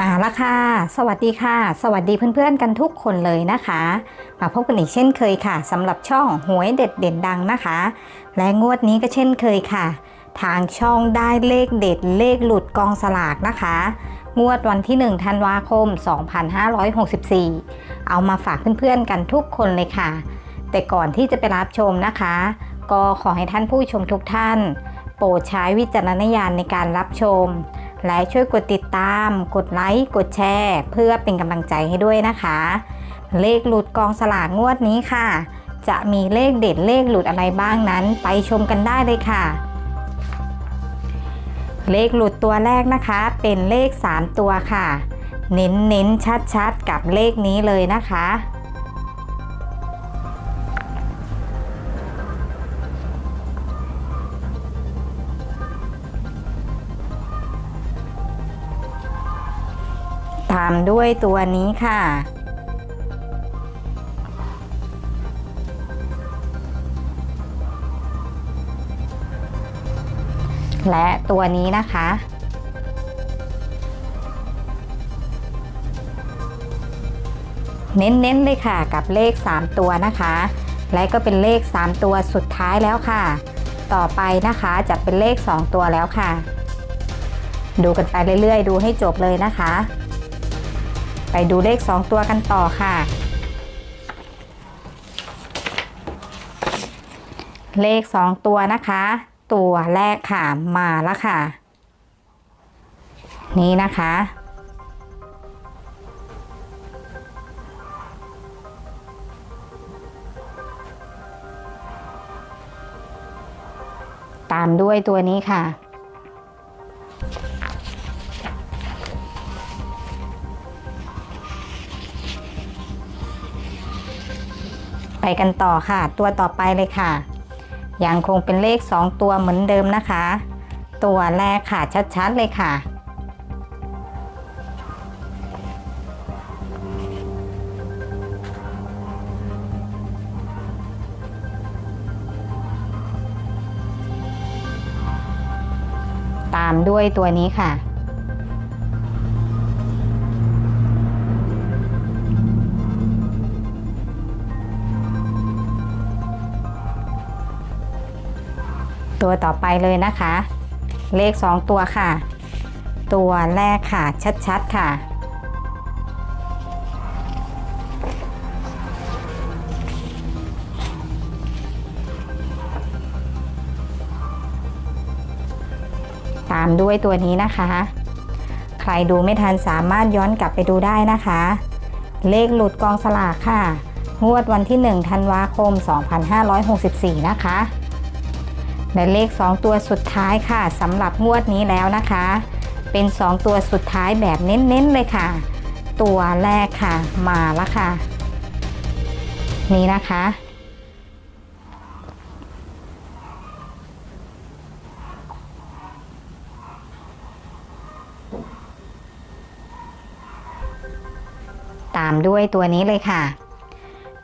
มาละค่ะ สวัสดีค่ะ สวัสดีเพื่อนๆกันทุกคนเลยนะคะ มาพบกันอีกเช่นเคยค่ะสำหรับช่องหวยเด็ดเด่นดังนะคะ และงวดนี้ก็เช่นเคยค่ะ ทางช่องได้เลขเด็ดเลขหลุดกองสลากนะคะ งวดวันที่1ธันวาคม 2564 เอามาฝากเพื่อนๆกันทุกคนเลยค่ะ แต่ก่อนที่จะไปรับชมนะคะ ก็ขอให้ท่านผู้ชมทุกท่าน โปรดใช้วิจารณญาณในการรับชม และช่วยกดติดตาม กดไลค์ กดแชร์ เพื่อเป็นกำลังใจให้ด้วยนะคะ เลขหลุดกองสลากงวดนี้ค่ะ จะมีเลขเด็ดเลขหลุดอะไรบ้างนั้น ไปชมกันได้เลยค่ะ เลขหลุดตัวแรกนะคะ เป็นเลข 3 ตัวค่ะ เน้นเน้นชัดชัดๆ กับเลขนี้เลยนะคะามด้วยตัวนี้ค่ะ และตัวนี้นะคะ เน้นๆเลยค่ะกับเลข 3 ตัวนะคะ และก็เป็นเลข 3 ตัวสุดท้ายแล้วค่ะ ต่อไปนะคะจะเป็นเลข 2 ตัวแล้วค่ะดูกันไปเรื่อยๆ ดูให้จบเลยนะคะ ไปดูเลข 2 ตัวกันต่อค่ะ เลข 2 ตัวนะคะ ตัวแรกค่ะมาแล้วค่ะ นี่นะคะ ตามด้วยตัวนี้ค่ะ ไปกันต่อค่ะ ตัวต่อไปเลยค่ะ ยังคงเป็นเลข 2 ตัวเหมือนเดิมนะคะ ตัวแรกค่ะชัดๆเลยค่ะ ตามด้วยตัวนี้ค่ะ ตัวต่อไปเลยนะคะ เลข 2 ตัวค่ะ ตัวแรกค่ะชัดๆค่ะ ตามด้วยตัวนี้นะคะ ใครดูไม่ทันสามารถย้อนกลับไปดูได้นะคะ เลขหลุดกองสลากค่ะ งวดวันที่ 1 ธันวาคม 2564 นะคะ และเลข 2 ตัวสุดท้ายค่ะสำหรับงวดนี้แล้วนะคะ เป็น 2 ตัวสุดท้ายแบบเน้นๆเลยค่ะ ตัวแรกค่ะมาล้วค่ะ นี่นะคะ ตามด้วยตัวนี้เลยค่ะ